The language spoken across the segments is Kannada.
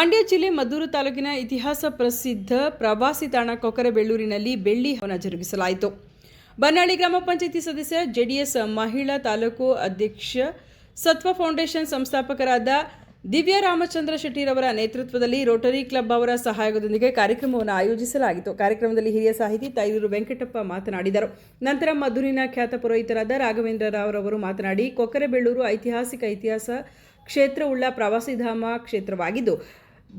ಮಂಡ್ಯ ಜಿಲ್ಲೆ ಮದ್ದೂರು ತಾಲೂಕಿನ ಇತಿಹಾಸ ಪ್ರಸಿದ್ಧ ಪ್ರವಾಸಿ ತಾಣ ಕೊಕ್ಕರೆಬೆಳ್ಳೂರಿನಲ್ಲಿ ಬೆಳ್ಳಿ ಹವನ ಜರುಗಿಸಲಾಯಿತು. ಬನ್ನಾಳಿ ಗ್ರಾಮ ಪಂಚಾಯತಿ ಸದಸ್ಯ ಜೆಡಿಎಸ್ ಮಹಿಳಾ ತಾಲೂಕು ಅಧ್ಯಕ್ಷ ಸತ್ವ ಫೌಂಡೇಶನ್ ಸಂಸ್ಥಾಪಕರಾದ ದಿವ್ಯ ರಾಮಚಂದ್ರ ಶೆಟ್ಟಿರವರ ನೇತೃತ್ವದಲ್ಲಿ ರೋಟರಿ ಕ್ಲಬ್ ಅವರ ಸಹಯೋಗದೊಂದಿಗೆ ಕಾರ್ಯಕ್ರಮವನ್ನು ಆಯೋಜಿಸಲಾಗಿತ್ತು ಕಾರ್ಯಕ್ರಮದಲ್ಲಿ ಹಿರಿಯ ಸಾಹಿತಿ ತೈರೂರು ವೆಂಕಟಪ್ಪ ಮಾತನಾಡಿದರು. ನಂತರ ಮಧುರಿನ ಖ್ಯಾತ ಪುರೋಹಿತರಾದ ರಾಘವೇಂದ್ರ ರಾವ್ ಅವರು ಮಾತನಾಡಿ, ಕೊಕ್ಕರೆಬೆಳ್ಳೂರು ಐತಿಹಾಸಿಕ ಇತಿಹಾಸ ಕ್ಷೇತ್ರವುಳ್ಳ ಪ್ರವಾಸಿಧಾಮ ಕ್ಷೇತ್ರವಾಗಿದ್ದು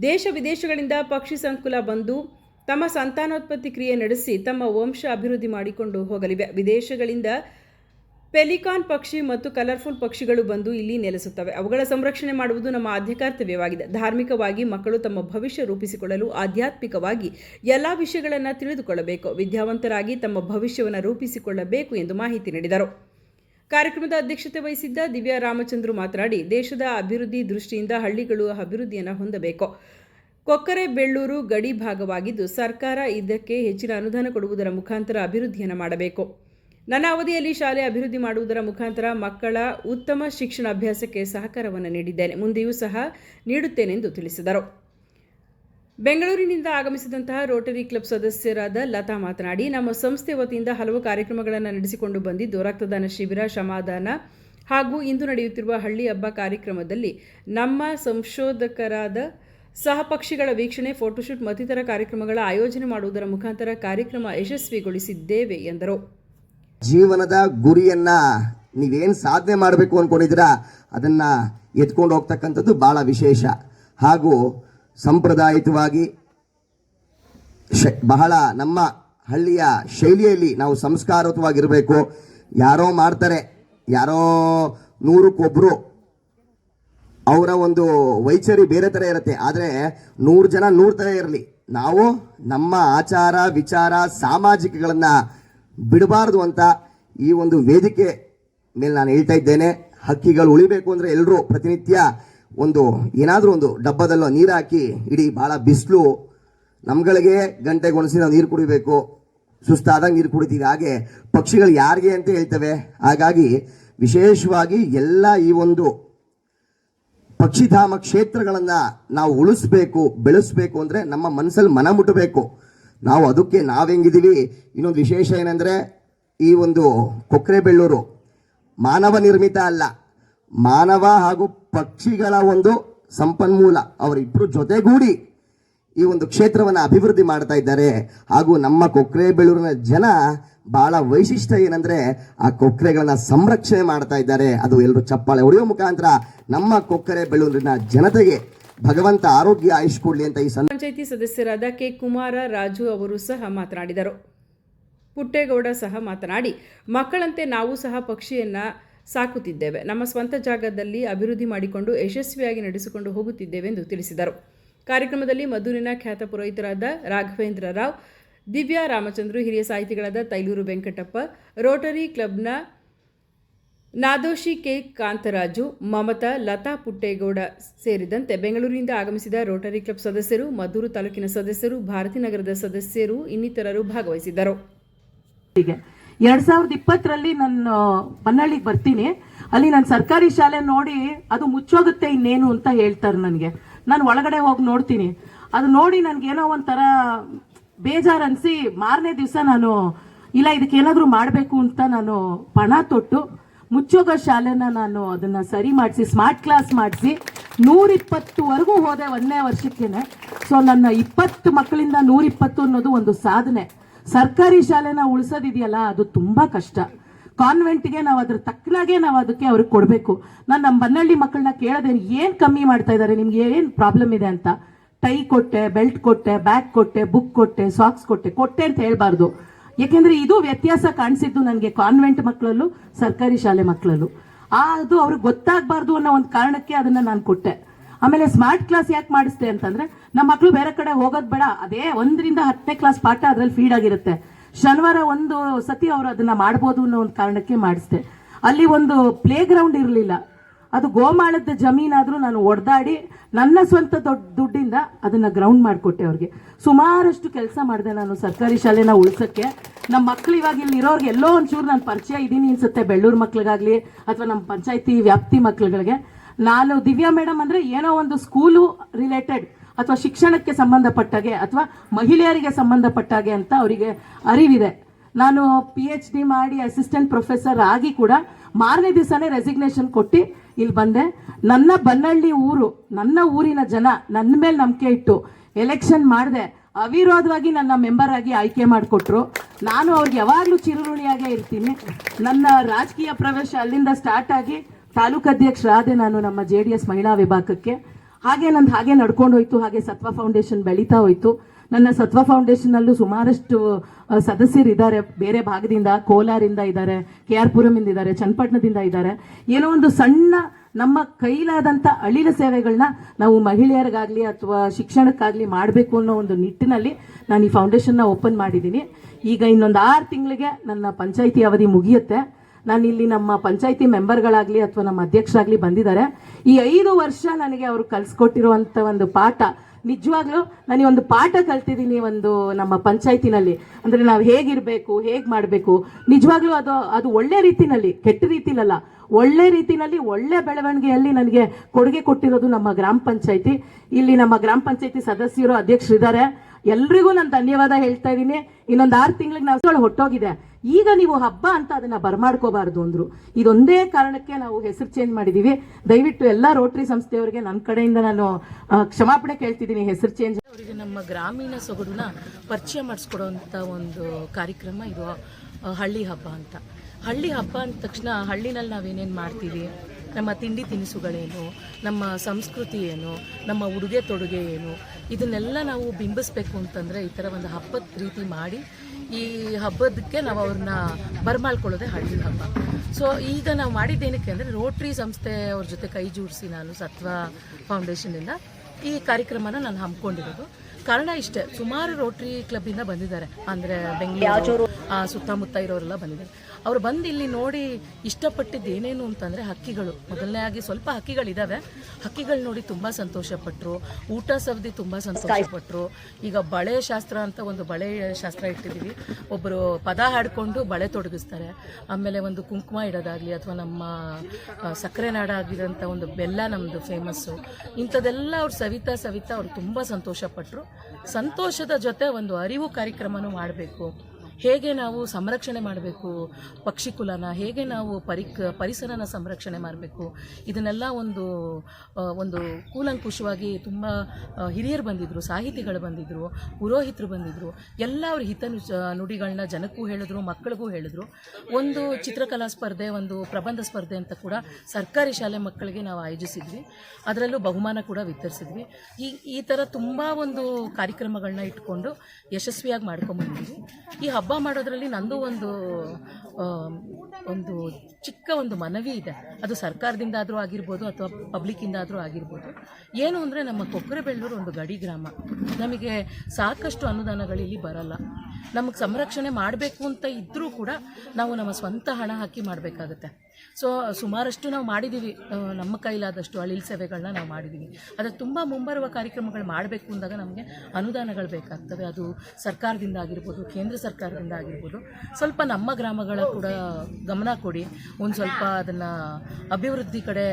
ದೇಶ ವಿದೇಶಗಳಿಂದ ಪಕ್ಷಿ ಸಂಕುಲ ಬಂದು ತಮ್ಮ ಸಂತಾನೋತ್ಪತ್ತಿ ಕ್ರಿಯೆ ನಡೆಸಿ ತಮ್ಮ ವಂಶ ಅಭಿವೃದ್ಧಿ ಮಾಡಿಕೊಂಡು ಹೋಗಲಿವೆ. ವಿದೇಶಗಳಿಂದ ಪೆಲಿಕಾನ್ ಪಕ್ಷಿ ಮತ್ತು ಕಲರ್ಫುಲ್ ಪಕ್ಷಿಗಳು ಬಂದು ಇಲ್ಲಿ ನೆಲೆಸುತ್ತವೆ. ಅವುಗಳ ಸಂರಕ್ಷಣೆ ಮಾಡುವುದು ನಮ್ಮ ಆದ್ಯ ಕರ್ತವ್ಯವಾಗಿದೆ. ಧಾರ್ಮಿಕವಾಗಿ ಮಕ್ಕಳು ತಮ್ಮ ಭವಿಷ್ಯ ರೂಪಿಸಿಕೊಳ್ಳಲು ಆಧ್ಯಾತ್ಮಿಕವಾಗಿ ಎಲ್ಲ ವಿಷಯಗಳನ್ನು ತಿಳಿದುಕೊಳ್ಳಬೇಕು. ವಿದ್ಯಾವಂತರಾಗಿ ತಮ್ಮ ಭವಿಷ್ಯವನ್ನು ರೂಪಿಸಿಕೊಳ್ಳಬೇಕು ಎಂದು ಮಾಹಿತಿ ನೀಡಿದರು. ಕಾರ್ಯಕ್ರಮದ ಅಧ್ಯಕ್ಷತೆ ವಹಿಸಿದ್ದ ದಿವ್ಯಾ ರಾಮಚಂದ್ರು ಮಾತನಾಡಿ, ದೇಶದ ಅಭಿವೃದ್ಧಿ ದೃಷ್ಟಿಯಿಂದ ಹಳ್ಳಿಗಳು ಅಭಿವೃದ್ಧಿಯನ್ನು ಹೊಂದಬೇಕು. ಕೊಕ್ಕರೆ, ಬೆಳ್ಳೂರು ಗಡಿ ಭಾಗವಾಗಿದ್ದು ಸರ್ಕಾರ ಇದಕ್ಕೆ ಹೆಚ್ಚಿನ ಅನುದಾನ ಕೊಡುವುದರ ಮುಖಾಂತರ ಅಭಿವೃದ್ಧಿಯನ್ನು ಮಾಡಬೇಕು. ನನ್ನ ಅವಧಿಯಲ್ಲಿ ಶಾಲೆ ಅಭಿವೃದ್ಧಿ ಮಾಡುವುದರ ಮುಖಾಂತರ ಮಕ್ಕಳ ಉತ್ತಮ ಶಿಕ್ಷಣ ಅಭ್ಯಾಸಕ್ಕೆ ಸಹಕಾರವನ್ನು ನೀಡಿದ್ದೇನೆ. ಮುಂದೆಯೂ ಸಹ ನೀಡುತ್ತೇನೆಂದು ತಿಳಿಸಿದರು. ಬೆಂಗಳೂರಿನಿಂದ ಆಗಮಿಸಿದಂತಹ ರೋಟರಿ ಕ್ಲಬ್ ಸದಸ್ಯರಾದ ಲತಾ ಮಾತನಾಡಿ, ನಮ್ಮ ಸಂಸ್ಥೆ ವತಿಯಿಂದ ಹಲವು ಕಾರ್ಯಕ್ರಮಗಳನ್ನು ನಡೆಸಿಕೊಂಡು ಬಂದಿದ್ದು, ರಕ್ತದಾನ ಶಿಬಿರ ಶಮಾದಾನ ಹಾಗೂ ಇಂದು ನಡೆಯುತ್ತಿರುವ ಹಳ್ಳಿ ಹಬ್ಬ ಕಾರ್ಯಕ್ರಮದಲ್ಲಿ ನಮ್ಮ ಸಂಶೋಧಕರಾದ ಸಹಪಕ್ಷಿಗಳ ವೀಕ್ಷಣೆ, ಫೋಟೋಶೂಟ್ ಮತ್ತಿತರ ಕಾರ್ಯಕ್ರಮಗಳ ಆಯೋಜನೆ ಮಾಡುವುದರ ಮುಖಾಂತರ ಕಾರ್ಯಕ್ರಮ ಯಶಸ್ವಿಗೊಳಿಸಿದ್ದೇವೆ ಎಂದರು. ಜೀವನದ ಗುರಿಯನ್ನ ನೀವೇನು ಸಾಧನೆ ಮಾಡಬೇಕು ಅನ್ಕೊಂಡಿದ್ದೀರಾ, ಅದನ್ನ ಎತ್ಕೊಂಡು ಹೋಗ್ತಕ್ಕಂಥದ್ದು ಬಹಳ ವಿಶೇಷ. ಹಾಗೂ ಸಂಪ್ರದಾಯಿಕವಾಗಿ ಶ- ಬಹಳ ನಮ್ಮ ಹಳ್ಳಿಯ ಶೈಲಿಯಲ್ಲಿ ನಾವು ಸಂಸ್ಕಾರಯುತವಾಗಿರಬೇಕು. ಯಾರೋ ಮಾಡ್ತಾರೆ, ಯಾರೋ ನೂರಕ್ಕೊಬ್ಬರು ಅವರ ಒಂದು ವೈಚರಿ ಬೇರೆ ಥರ ಇರುತ್ತೆ. ಆದರೆ ನೂರು ಜನ ನೂರು ಥರ ಇರಲಿ. ನಾವು ನಮ್ಮ ಆಚಾರ, ವಿಚಾರ, ಸಾಮಾಜಿಕಗಳನ್ನು ಬಿಡಬಾರ್ದು ಅಂತ ಈ ಒಂದು ವೇದಿಕೆ ಮೇಲೆ ನಾನು ಹೇಳ್ತಾ ಇದ್ದೇನೆ. ಹಕ್ಕಿಗಳು ಉಳಿಬೇಕು ಅಂದರೆ ಎಲ್ಲರೂ ಪ್ರತಿನಿತ್ಯ ಒಂದು ಏನಾದರೂ ಒಂದು ಡಬ್ಬದಲ್ಲೋ ನೀರು ಹಾಕಿ ಇಡೀ ಭಾಳ ಬಿಸಿಲು ನಮ್ಗಳಿಗೆ ಗಂಟೆಗೊಣಸಿ ನಾವು ನೀರು ಕುಡಿಬೇಕು. ಸುಸ್ತಾದಾಗ ನೀರು ಕುಡಿತೀವಿ. ಹಾಗೆ ಪಕ್ಷಿಗಳು ಯಾರಿಗೆ ಅಂತ ಹೇಳ್ತವೆ. ಹಾಗಾಗಿ ವಿಶೇಷವಾಗಿ ಎಲ್ಲ ಈ ಒಂದು ಪಕ್ಷಿಧಾಮ ಕ್ಷೇತ್ರಗಳನ್ನು ನಾವು ಉಳಿಸ್ಬೇಕು, ಬೆಳೆಸ್ಬೇಕು ಅಂದರೆ ನಮ್ಮ ಮನಸ್ಸಲ್ಲಿ ಮನ ಮುಟ್ಟಬೇಕು ನಾವು ಅದಕ್ಕೆ ನಾವು ಹೆಂಗಿದ್ದೀವಿ ಇನ್ನೊಂದು ವಿಶೇಷ ಏನಂದರೆ ಈ ಒಂದು ಕೊಕ್ರೆಬೆಳ್ಳೂರು ಮಾನವ ನಿರ್ಮಿತ ಅಲ್ಲ. ಮಾನವ ಹಾಗೂ ಪಕ್ಷಿಗಳ ಒಂದು ಸಂಪನ್ಮೂಲ ಅವರಿಬ್ಬರು ಜೊತೆಗೂಡಿ ಈ ಒಂದು ಕ್ಷೇತ್ರವನ್ನು ಅಭಿವೃದ್ಧಿ ಮಾಡ್ತಾ ಇದ್ದಾರೆ. ಹಾಗೂ ನಮ್ಮ ಕೊಕ್ರೆಬೆಳ್ಳೂರಿನ ಜನ ಬಹಳ ವೈಶಿಷ್ಟ್ಯ ಏನಂದ್ರೆ ಆ ಕೊಕ್ಕರೆಗಳನ್ನ ಸಂರಕ್ಷಣೆ ಮಾಡ್ತಾ ಇದ್ದಾರೆ. ಅದು ಎಲ್ಲರೂ ಚಪ್ಪಾಳೆ ಹೊಡೆಯುವ ಮುಖಾಂತರ ನಮ್ಮ ಕೊಕ್ಕರೆ ಬೆಳೂರಿನ ಜನತೆಗೆ ಭಗವಂತ ಆರೋಗ್ಯ ಆಯುಷ್ ಕೊಡ್ಲಿ ಅಂತ ಈ ಪಂಚಾಯಿತಿ ಸದಸ್ಯರಾದ ಕೆ ಕುಮಾರ ರಾಜು ಅವರು ಸಹ ಮಾತನಾಡಿದರು. ಪುಟ್ಟೇಗೌಡ ಸಹ ಮಾತನಾಡಿ, ಮಕ್ಕಳಂತೆ ನಾವು ಸಹ ಪಕ್ಷಿಯನ್ನ ಸಾಕುತ್ತಿದ್ದೇವೆ. ನಮ್ಮ ಸ್ವಂತ ಜಾಗದಲ್ಲಿ ಅಭಿವೃದ್ಧಿ ಮಾಡಿಕೊಂಡು ಯಶಸ್ವಿಯಾಗಿ ನಡೆಸಿಕೊಂಡು ಹೋಗುತ್ತಿದ್ದೇವೆ ಎಂದು ತಿಳಿಸಿದರು. ಕಾರ್ಯಕ್ರಮದಲ್ಲಿ ಮಧುರಿನ ಖ್ಯಾತ ಪುರೋಹಿತರಾದ ರಾಘವೇಂದ್ರ ರಾವ್, ದಿವ್ಯಾ ರಾಮಚಂದ್ರು, ಹಿರಿಯ ಸಾಹಿತಿಗಳಾದ ತೈಲೂರು ವೆಂಕಟಪ್ಪ, ರೋಟರಿ ಕ್ಲಬ್ನ ನಾದೋಶಿ ಕೆ. ಕಾಂತರಾಜು, ಮಮತಾ, ಲತಾ ಪುಟ್ಟೇಗೌಡ ಸೇರಿದಂತೆ ಬೆಂಗಳೂರಿನಿಂದ ಆಗಮಿಸಿದ ರೋಟರಿ ಕ್ಲಬ್ ಸದಸ್ಯರು, ಮದ್ದೂರು ತಾಲೂಕಿನ ಸದಸ್ಯರು ಭಾರತೀನಗರದ ಸದಸ್ಯರು, ಇನ್ನಿತರರು ಭಾಗವಹಿಸಿದ್ದರು. ಎರಡ್ ಸಾವಿರದ ಇಪ್ಪತ್ತರಲ್ಲಿ ನಾನು ಬನ್ನಳ್ಳಿಗೆ ಬರ್ತೀನಿ. ಅಲ್ಲಿ ನಾನು ಸರ್ಕಾರಿ ಶಾಲೆ ನೋಡಿ ಅದು ಮುಚ್ಚೋಗುತ್ತೆ ಇನ್ನೇನು ಅಂತ ಹೇಳ್ತಾರೆ ನನಗೆ. ನಾನು ಒಳಗಡೆ ಹೋಗಿ ನೋಡ್ತೀನಿ. ಅದು ನೋಡಿ ನನಗೇನೋ ಒಂಥರ ಬೇಜಾರು ಅನಿಸಿ ಮಾರನೇ ದಿವಸ ನಾನು, ಇಲ್ಲ, ಇದಕ್ಕೆ ಏನಾದರೂ ಮಾಡಬೇಕು ಅಂತ ನಾನು ಪಣ ತೊಟ್ಟು ಮುಚ್ಚೋಗೋ ಶಾಲೆನ ನಾನು ಅದನ್ನು ಸರಿ ಮಾಡಿಸಿ, ಸ್ಮಾರ್ಟ್ ಕ್ಲಾಸ್ ಮಾಡಿಸಿ ನೂರಿಪ್ಪತ್ತುವರೆಗೂ ಹೋದೆ ಒಂದನೇ ವರ್ಷಕ್ಕೇನೆ. ಸೊ ನನ್ನ ಇಪ್ಪತ್ತು ಮಕ್ಕಳಿಂದ ನೂರಿಪ್ಪತ್ತು ಅನ್ನೋದು ಒಂದು ಸಾಧನೆ. ಸರ್ಕಾರಿ ಶಾಲೆನ ಉಳಿಸೋದಿದೆಯಲ್ಲ, ಅದು ತುಂಬ ಕಷ್ಟ. ಕಾನ್ವೆಂಟ್ಗೆ ನಾವು ಅದ್ರ ತಕ್ಕನಾಗೆ ನಾವು ಅದಕ್ಕೆ ಅವ್ರಿಗೆ ಕೊಡಬೇಕು. ನಾನು ನಮ್ಮ ಬನ್ನಳ್ಳಿ ಮಕ್ಕಳನ್ನ ಕೇಳದೆ ಏನು ಕಮ್ಮಿ ಮಾಡ್ತಾ ಇದ್ದಾರೆ ನಿಮ್ಗೆ ಏನು ಪ್ರಾಬ್ಲಮ್ ಇದೆ ಅಂತ? ಟೈ ಕೊಟ್ಟೆ, ಬೆಲ್ಟ್ ಕೊಟ್ಟೆ, ಬ್ಯಾಗ್ ಕೊಟ್ಟೆ, ಬುಕ್ ಕೊಟ್ಟೆ, ಸಾಕ್ಸ್ ಕೊಟ್ಟೆ ಕೊಟ್ಟೆ ಅಂತ ಹೇಳ್ಬಾರ್ದು. ಯಾಕೆಂದ್ರೆ ಇದು ವ್ಯತ್ಯಾಸ ಕಾಣಿಸಿದ್ದು ನನಗೆ ಕಾನ್ವೆಂಟ್ ಮಕ್ಕಳಲ್ಲೂ, ಸರ್ಕಾರಿ ಶಾಲೆ ಮಕ್ಕಳಲ್ಲೂ. ಆ, ಅದು ಅವ್ರಿಗೆ ಗೊತ್ತಾಗಬಾರ್ದು ಅನ್ನೋ ಒಂದು ಕಾರಣಕ್ಕೆ ಅದನ್ನ ನಾನು ಕೊಟ್ಟೆ. ಆಮೇಲೆ ಸ್ಮಾರ್ಟ್ ಕ್ಲಾಸ್ ಯಾಕೆ ಮಾಡಿಸ್ದೆ ಅಂತಂದ್ರೆ ನಮ್ಮ ಮಕ್ಕಳು ಬೇರೆ ಕಡೆ ಹೋಗೋದು ಬೇಡ. ಅದೇ ಒಂದರಿಂದ ಹತ್ತನೇ ಕ್ಲಾಸ್ ಪಾಠ ಅದ್ರಲ್ಲಿ ಫೀಡ್ ಆಗಿರುತ್ತೆ. ಶನಿವಾರ ಒಂದು ಸತಿ ಅವರು ಅದನ್ನ ಮಾಡ್ಬೋದು ಅನ್ನೋ ಒಂದು ಕಾರಣಕ್ಕೆ ಮಾಡಿಸ್ದೆ. ಅಲ್ಲಿ ಒಂದು ಪ್ಲೇ ಗ್ರೌಂಡ್ ಇರಲಿಲ್ಲ. ಅದು ಗೋಮಾಳದ ಜಮೀನಾದರೂ ನಾನು ಒಡೆದಾಡಿ, ನನ್ನ ಸ್ವಂತ ದೊಡ್ಡ ದುಡ್ಡಿಂದ ಅದನ್ನ ಗ್ರೌಂಡ್ ಮಾಡಿಕೊಟ್ಟೆ ಅವ್ರಿಗೆ. ಸುಮಾರಷ್ಟು ಕೆಲಸ ಮಾಡಿದೆ ನಾನು ಸರ್ಕಾರಿ ಶಾಲೆನ ಉಳಿಸೋಕ್ಕೆ. ನಮ್ಮ ಮಕ್ಳು ಇವಾಗ ಇಲ್ಲಿ ಇರೋರಿಗೆ ಎಲ್ಲೋ ಒಂಚೂರು ನಾನು ಪರಿಚಯ ಇದ್ದೀನಿ ಅನ್ಸುತ್ತೆ, ಬೆಳ್ಳೂರು ಮಕ್ಳಿಗಾಗಲಿ, ಅಥವಾ ನಮ್ಮ ಪಂಚಾಯತಿ ವ್ಯಾಪ್ತಿ ಮಕ್ಳುಗಳಿಗೆ. ನಾನು ದಿವ್ಯಾ ಮೇಡಮ್ ಅಂದ್ರೆ ಏನೋ ಒಂದು ಸ್ಕೂಲು ರಿಲೇಟೆಡ್ ಅಥವಾ ಶಿಕ್ಷಣಕ್ಕೆ ಸಂಬಂಧಪಟ್ಟಾಗೆ ಅಥವಾ ಮಹಿಳೆಯರಿಗೆ ಸಂಬಂಧಪಟ್ಟಾಗೆ ಅಂತ ಅವರಿಗೆ ಅರಿವಿದೆ. ನಾನು ಪಿ ಎಚ್ ಡಿ ಮಾಡಿ ಅಸಿಸ್ಟೆಂಟ್ ಪ್ರೊಫೆಸರ್ ಆಗಿ ಕೂಡ ಮಾರನೇ ದಿವಸನೇ ರೆಸಿಗ್ನೇಷನ್ ಕೊಟ್ಟು ಇಲ್ಲಿ ಬಂದೆ. ನನ್ನ ಬನ್ನಳ್ಳಿ ಊರು, ನನ್ನ ಊರಿನ ಜನ ನನ್ನ ಮೇಲೆ ನಂಬಿಕೆ ಇಟ್ಟು ಎಲೆಕ್ಷನ್ ಮಾಡಿದೆ. ಅವಿರೋಧವಾಗಿ ನನ್ನ ಮೆಂಬರ್ ಆಗಿ ಆಯ್ಕೆ ಮಾಡಿಕೊಟ್ರು. ನಾನು ಅವ್ರಿಗೆ ಯಾವಾಗಲೂ ಚಿರುರುಣಿಯಾಗೇ ಇರ್ತೀನಿ. ನನ್ನ ರಾಜಕೀಯ ಪ್ರವೇಶ ಅಲ್ಲಿಂದ ಸ್ಟಾರ್ಟ್ ಆಗಿ ತಾಲೂಕು ಅಧ್ಯಕ್ಷರಾದೆ ನಾನು ನಮ್ಮ ಜೆ ಡಿ ಎಸ್ ಮಹಿಳಾ ವಿಭಾಗಕ್ಕೆ. ಹಾಗೆ ನಂದು ಹಾಗೆ ನಡ್ಕೊಂಡು ಹೋಯ್ತು, ಹಾಗೆ ಸತ್ವ ಫೌಂಡೇಶನ್ ಬೆಳೀತಾ ಹೋಯ್ತು. ನನ್ನ ಸತ್ವ ಫೌಂಡೇಶನ್ ಅಲ್ಲೂ ಸುಮಾರಷ್ಟು ಸದಸ್ಯರಿದ್ದಾರೆ ಬೇರೆ ಭಾಗದಿಂದ ಕೋಲಾರಿಂದ ಇದ್ದಾರೆ ಕೆ ಆರ್ ಪುರಮಿಂದ ಇದ್ದಾರೆ, ಚನ್ನಪಟ್ಟಣದಿಂದ ಇದ್ದಾರೆ. ಏನೋ ಒಂದು ಸಣ್ಣ, ನಮ್ಮ ಕೈಲಾದಂಥ ಅಳಿಲ ಸೇವೆಗಳನ್ನ ನಾವು ಮಹಿಳೆಯರಿಗಾಗಲಿ ಅಥವಾ ಶಿಕ್ಷಣಕ್ಕಾಗಲಿ ಮಾಡಬೇಕು ಅನ್ನೋ ಒಂದು ನಿಟ್ಟಿನಲ್ಲಿ ನಾನು ಈ ಫೌಂಡೇಶನ್ನ ಓಪನ್ ಮಾಡಿದ್ದೀನಿ. ಈಗ ಇನ್ನೊಂದು ಆರು ತಿಂಗಳಿಗೆ ನನ್ನ ಪಂಚಾಯಿತಿ ಅವಧಿ ಮುಗಿಯುತ್ತೆ. ನಾನು ಇಲ್ಲಿ ನಮ್ಮ ಪಂಚಾಯತಿ ಮೆಂಬರ್ಗಳಾಗಲಿ ಅಥವಾ ನಮ್ಮ ಅಧ್ಯಕ್ಷರಾಗ್ಲಿ ಬಂದಿದ್ದಾರೆ. ಈ ಐದು ವರ್ಷ ನನಗೆ ಅವರು ಕಲ್ಸ್ಕೊಟ್ಟಿರುವಂಥ ಒಂದು ಪಾಠ, ನಿಜವಾಗ್ಲೂ ನನಗೆ ಒಂದು ಪಾಠ ಕಲ್ತಿದ್ದೀನಿ ಒಂದು ನಮ್ಮ ಪಂಚಾಯತಿನಲ್ಲಿ. ಅಂದ್ರೆ ನಾವು ಹೇಗಿರಬೇಕು, ಹೇಗೆ ಮಾಡಬೇಕು, ನಿಜವಾಗ್ಲೂ ಅದು ಅದು ಒಳ್ಳೆ ರೀತಿನಲ್ಲಿ, ಕೆಟ್ಟ ರೀತಿಲಲ್ಲ, ಒಳ್ಳೆ ರೀತಿನಲ್ಲಿ, ಒಳ್ಳೆ ಬೆಳವಣಿಗೆಯಲ್ಲಿ ನನಗೆ ಕೊಡುಗೆ ಕೊಟ್ಟಿರೋದು ನಮ್ಮ ಗ್ರಾಮ ಪಂಚಾಯತಿ. ಇಲ್ಲಿ ನಮ್ಮ ಗ್ರಾಮ ಪಂಚಾಯತಿ ಸದಸ್ಯರು, ಅಧ್ಯಕ್ಷರಿದ್ದಾರೆ. ಎಲ್ರಿಗೂ ನಾನು ಧನ್ಯವಾದ ಹೇಳ್ತಾ ಇದ್ದೀನಿ. ಇನ್ನೊಂದು ಆರು ತಿಂಗಳಿಗೆ ನಾವು ಹೊಟ್ಟೋಗಿದೆ ಈಗ ನೀವು ಹಬ್ಬ ಅಂತ ಅದನ್ನ ಬರ್ಮಾಡ್ಕೋಬಾರ್ದು ಅಂದ್ರು. ಇದೊಂದೇ ಕಾರಣಕ್ಕೆ ನಾವು ಹೆಸರು ಚೇಂಜ್ ಮಾಡಿದೀವಿ. ದಯವಿಟ್ಟು ಎಲ್ಲ ರೋಟರಿ ಸಂಸ್ಥೆಯವರಿಗೆ ನನ್ನ ಕಡೆಯಿಂದ ನಾನು ಕ್ಷಮಾಪಣೆ ಕೇಳ್ತಿದ್ದೀನಿ ಹೆಸರು ಚೇಂಜ್ ಅವರಿಗೆ ನಮ್ಮ ಗ್ರಾಮೀಣ ಸೊಗಡನ್ನ ಪರಿಚಯ ಮಾಡಿಸ್ಕೊಡುವಂತ ಒಂದು ಕಾರ್ಯಕ್ರಮ ಇದು ಹಳ್ಳಿ ಹಬ್ಬ ಅಂತ. ಹಳ್ಳಿ ಹಬ್ಬ ಅಂದ ತಕ್ಷಣ ಹಳ್ಳಿನಲ್ಲಿ ನಾವೇನೇನು ಮಾಡ್ತೀವಿ? ನಮ್ಮ ತಿಂಡಿ ತಿನಿಸುಗಳೇನು? ನಮ್ಮ ಸಂಸ್ಕೃತಿ ಏನು? ನಮ್ಮ ಉಡುಗೆ ತೊಡುಗೆ ಏನು? ಇದನ್ನೆಲ್ಲ ನಾವು ಬಿಂಬಿಸ್ಬೇಕು ಅಂತಂದರೆ ಈ ಥರ ಒಂದು ಹಬ್ಬದ ರೀತಿ ಮಾಡಿ ಈ ಹಬ್ಬದಕ್ಕೆ ನಾವು ಅವ್ರನ್ನ ಬರಮಾಡ್ಕೊಳ್ಳೋದೆ ಹಳ್ಳಿ ಹಬ್ಬ. ಸೊ ಈಗ ನಾವು ಮಾಡಿದ್ದೇನಕ್ಕೆ ಅಂದರೆ ರೋಟ್ರಿ ಸಂಸ್ಥೆ ಅವ್ರ ಜೊತೆ ಕೈ ಜೋಡಿಸಿ ನಾನು ಸತ್ವ ಫೌಂಡೇಶನಿಂದ ಈ ಕಾರ್ಯಕ್ರಮನ ನಾನು ಹಮ್ಮಿಕೊಂಡಿರೋದು. ಕಾರಣ ಇಷ್ಟೇ ಸುಮಾರು ರೋಟ್ರಿ ಕ್ಲಬ್ಬಿಂದ ಬಂದಿದ್ದಾರೆ. ಅಂದರೆ ಬೆಂಗಳೂರು ಸುತ್ತಮುತ್ತ ಇರೋರೆಲ್ಲ ಬಂದಿದ್ದಾರೆ. ಅವ್ರು ಬಂದು ಇಲ್ಲಿ ನೋಡಿ ಇಷ್ಟಪಟ್ಟಿದ್ದು ಏನೇನು ಅಂತಂದರೆ ಹಕ್ಕಿಗಳು. ಮೊದಲನೇ ಆಗಿ ಸ್ವಲ್ಪ ಹಕ್ಕಿಗಳಿದ್ದಾವೆ ಹಕ್ಕಿಗಳು ನೋಡಿ ತುಂಬ ಸಂತೋಷಪಟ್ಟರು ಊಟ ಸವದಿ ತುಂಬ ಸಂತೋಷಪಟ್ಟರು ಈಗ ಬಳೆ ಶಾಸ್ತ್ರ ಅಂತ ಒಂದು ಬಳೆ ಶಾಸ್ತ್ರ ಇಟ್ಟಿದ್ದೀವಿ. ಒಬ್ಬರು ಪದ ಹಾಡ್ಕೊಂಡು ಬಳೆ ತೊಡಗಿಸ್ತಾರೆ. ಆಮೇಲೆ ಒಂದು ಕುಂಕುಮ ಇಡೋದಾಗ್ಲಿ ಅಥವಾ ನಮ್ಮ ಸಕ್ಕರೆ ನಾಡ ನಾಡಾಗಿರೋಂಥ ಒಂದು ಬೆಲ್ಲ ನಮ್ಮದು ಫೇಮಸ್ಸು ಇಂಥದ್ದೆಲ್ಲ ಅವ್ರು ಸವಿತಾ ಸವಿತಾ ಅವ್ರು ತುಂಬ ಸಂತೋಷಪಟ್ಟರು ಸಂತೋಷದ ಜೊತೆ ಒಂದು ಅರಿವು ಕಾರ್ಯಕ್ರಮನೂ ಮಾಡಬೇಕು. ಹೇಗೆ ನಾವು ಸಂರಕ್ಷಣೆ ಮಾಡಬೇಕು? ಪಕ್ಷಿ ಕುಲನ ಹೇಗೆ ನಾವು ಪರಿಕ್, ಪರಿಸರನ ಸಂರಕ್ಷಣೆ ಮಾಡಬೇಕು? ಇದನ್ನೆಲ್ಲ ಒಂದು ಒಂದು ಕೂಲಂಕುಷವಾಗಿ ತುಂಬ ಹಿರಿಯರು ಬಂದಿದ್ದರು ಸಾಹಿತಿಗಳು ಬಂದಿದ್ದರು ಪುರೋಹಿತರು ಬಂದಿದ್ದರು ಎಲ್ಲ ಅವ್ರ ಹಿತ ನುಡಿಗಳನ್ನ ಜನಕ್ಕೂ ಹೇಳಿದ್ರು, ಮಕ್ಕಳಿಗೂ ಹೇಳಿದ್ರು. ಒಂದು ಚಿತ್ರಕಲಾ ಸ್ಪರ್ಧೆ, ಒಂದು ಪ್ರಬಂಧ ಸ್ಪರ್ಧೆ ಅಂತ ಕೂಡ ಸರ್ಕಾರಿ ಶಾಲೆ ಮಕ್ಕಳಿಗೆ ನಾವು ಆಯೋಜಿಸಿದ್ವಿ. ಅದರಲ್ಲೂ ಬಹುಮಾನ ಕೂಡ ವಿತರಿಸಿದ್ವಿ. ಈ ಈ ಥರ ತುಂಬ ಒಂದು ಕಾರ್ಯಕ್ರಮಗಳನ್ನ ಇಟ್ಕೊಂಡು ಯಶಸ್ವಿಯಾಗಿ ಮಾಡ್ಕೊಂಡ್ಬಂದಿದ್ವಿ ಈ ಹಬ್ಬ ಮಾಡೋದ್ರಲ್ಲಿ ನಂದು ಒಂದು ಒಂದು ಚಿಕ್ಕ ಒಂದು ಮನವಿ ಇದೆ. ಅದು ಸರ್ಕಾರದಿಂದ ಆದರೂ ಆಗಿರ್ಬೋದು ಅಥವಾ ಪಬ್ಲಿಕ್ಕಿಂದ ಆದರೂ ಆಗಿರ್ಬೋದು. ಏನು ಅಂದರೆ ನಮ್ಮ ಕೊಕ್ಕರೆಬೆಳ್ಳೂರು ಒಂದು ಗಡಿ ಗ್ರಾಮ. ನಮಗೆ ಸಾಕಷ್ಟು ಅನುದಾನಗಳು ಇಲ್ಲಿ ಬರಲ್ಲ. ನಮಗೆ ಸಂರಕ್ಷಣೆ ಮಾಡಬೇಕು ಅಂತ ಇದ್ದರೂ ಕೂಡ ನಾವು ನಮ್ಮ ಸ್ವಂತ ಹಣ ಹಾಕಿ ಮಾಡಬೇಕಾಗತ್ತೆ. ಸೊ ಸುಮಾರಷ್ಟು ನಾವು ಮಾಡಿದ್ದೀವಿ ನಮ್ಮ ಕೈಲಾದಷ್ಟು ಅಳಿಲ್ ಸೇವೆಗಳನ್ನ ನಾವು ಮಾಡಿದ್ದೀವಿ ಆದರೆ ತುಂಬ ಮುಂಬರುವ ಕಾರ್ಯಕ್ರಮಗಳು ಮಾಡಬೇಕು ಅಂದಾಗ ನಮಗೆ ಅನುದಾನಗಳು ಬೇಕಾಗ್ತವೆ. ಅದು ಸರ್ಕಾರದಿಂದ ಆಗಿರ್ಬೋದು ಕೇಂದ್ರ ಸರ್ಕಾರದಿಂದ ಆಗಿರ್ಬೋದು. ಸ್ವಲ್ಪ ನಮ್ಮ ಗ್ರಾಮಗಳ ಕೂಡ ಗಮನ ಕೊಡಿ. ಒಂದು ಸ್ವಲ್ಪ ಅದನ್ನು ಅಭಿವೃದ್ಧಿ ಕಡೆ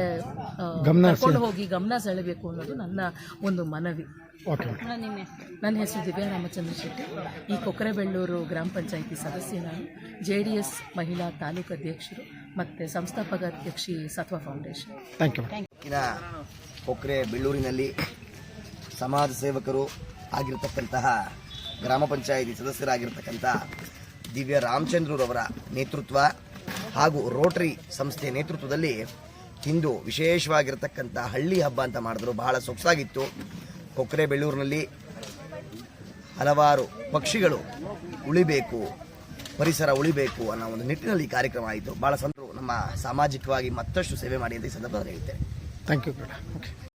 ಕರ್ಕೊಂಡು ಹೋಗಿ ಗಮನ ಸೆಳೆಬೇಕು ಅನ್ನೋದು ನನ್ನ ಒಂದು ಮನವಿ. ನನ್ನ ಹೆಸರು ದಿವ್ಯಾ ರಾಮಚಂದ್ರ ಶೆಟ್ಟಿ. ಈ ಕೊಕ್ಕರೆಬೆಳ್ಳೂರು ಗ್ರಾಮ ಪಂಚಾಯಿತಿ ಸದಸ್ಯ ನಾನು. ಜೆ ಡಿ ಎಸ್ ಮಹಿಳಾ ತಾಲೂಕು ಅಧ್ಯಕ್ಷರು. ಮತ್ತು ಸಂಸ್ಥಾಪಕ ಅಧ್ಯಕ್ಷಿ Satva foundation. Thank you Kokre ಬೆಳ್ಳೂರಿನಲ್ಲಿ ಸಮಾಜ ಸೇವಕರು ಆಗಿರತಕ್ಕಂತಹ ಗ್ರಾಮ ಪಂಚಾಯಿತಿ ಸದಸ್ಯರಾಗಿರ್ತಕ್ಕಂಥ ದಿವ್ಯ ರಾಮಚಂದ್ರರವರ ನೇತೃತ್ವ ಹಾಗೂ ರೋಟರಿ ಸಂಸ್ಥೆ ನೇತೃತ್ವದಲ್ಲಿ ಇಂದು ವಿಶೇಷವಾಗಿರತಕ್ಕಂಥ ಹಳ್ಳಿ ಹಬ್ಬ ಅಂತ ಮಾಡಿದ್ರು. ಬಹಳ ಸೊಗಸಾಗಿತ್ತು. ಕೊಕ್ರೆ ಬೆಳ್ಳೂರಿನಲ್ಲಿ ಹಲವಾರು ಪಕ್ಷಿಗಳು ಉಳಿಬೇಕು ಪರಿಸರ ಉಳಿಬೇಕು ಅನ್ನೋ ಒಂದು ನಿಟ್ಟಿನಲ್ಲಿ ಕಾರ್ಯಕ್ರಮ ಆಯಿತು. ಭಾಳ ಸಂತರು ನಮ್ಮ ಸಾಮಾಜಿಕವಾಗಿ ಮತ್ತಷ್ಟು ಸೇವೆ ಮಾಡಿ ಅಂತ ಈ ಸಂದರ್ಭದಲ್ಲಿ ಹೇಳ್ತೇನೆ ಥ್ಯಾಂಕ್ ಯು ಓಕೆ